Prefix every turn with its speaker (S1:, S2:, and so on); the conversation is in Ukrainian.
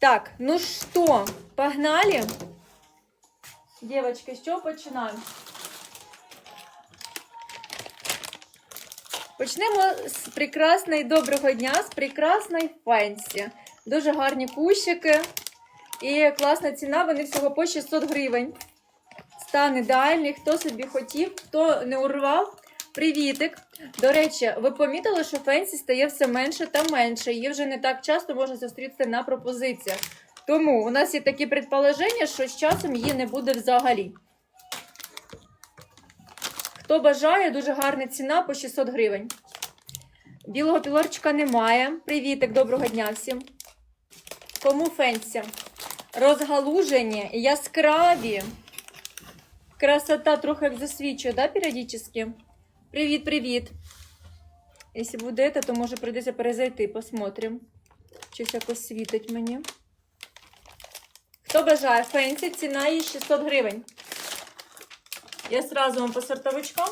S1: Так, ну что, погнали? Девочки, з чого починаємо? Почнемо з прекрасної доброго дня, з прекрасної фенсі. Дуже гарні кущики. І класна ціна, вони всього по 600 гривень. Стан ідеальний. Хто собі хотів, хто не урвав. Привітик. До речі, ви помітили, що фенсі стає все менше та менше. Її вже не так часто можна зустрітися на пропозиціях. Тому у нас є такі предположення, що з часом її не буде взагалі. Хто бажає, дуже гарна ціна по 600 гривень. Білого пілорчика немає. Привітик, доброго дня всім. Кому фенсі? Розгалужені, яскраві. Красота трохи як засвічує, да, періодично? Привіт, привіт. Якщо будете, то може прийдеться перезайти, посмотрим. Щось якось світить мені. Хто бажає фенсі, ціна її 600 гривень. Я сразу вам по сортовичкам.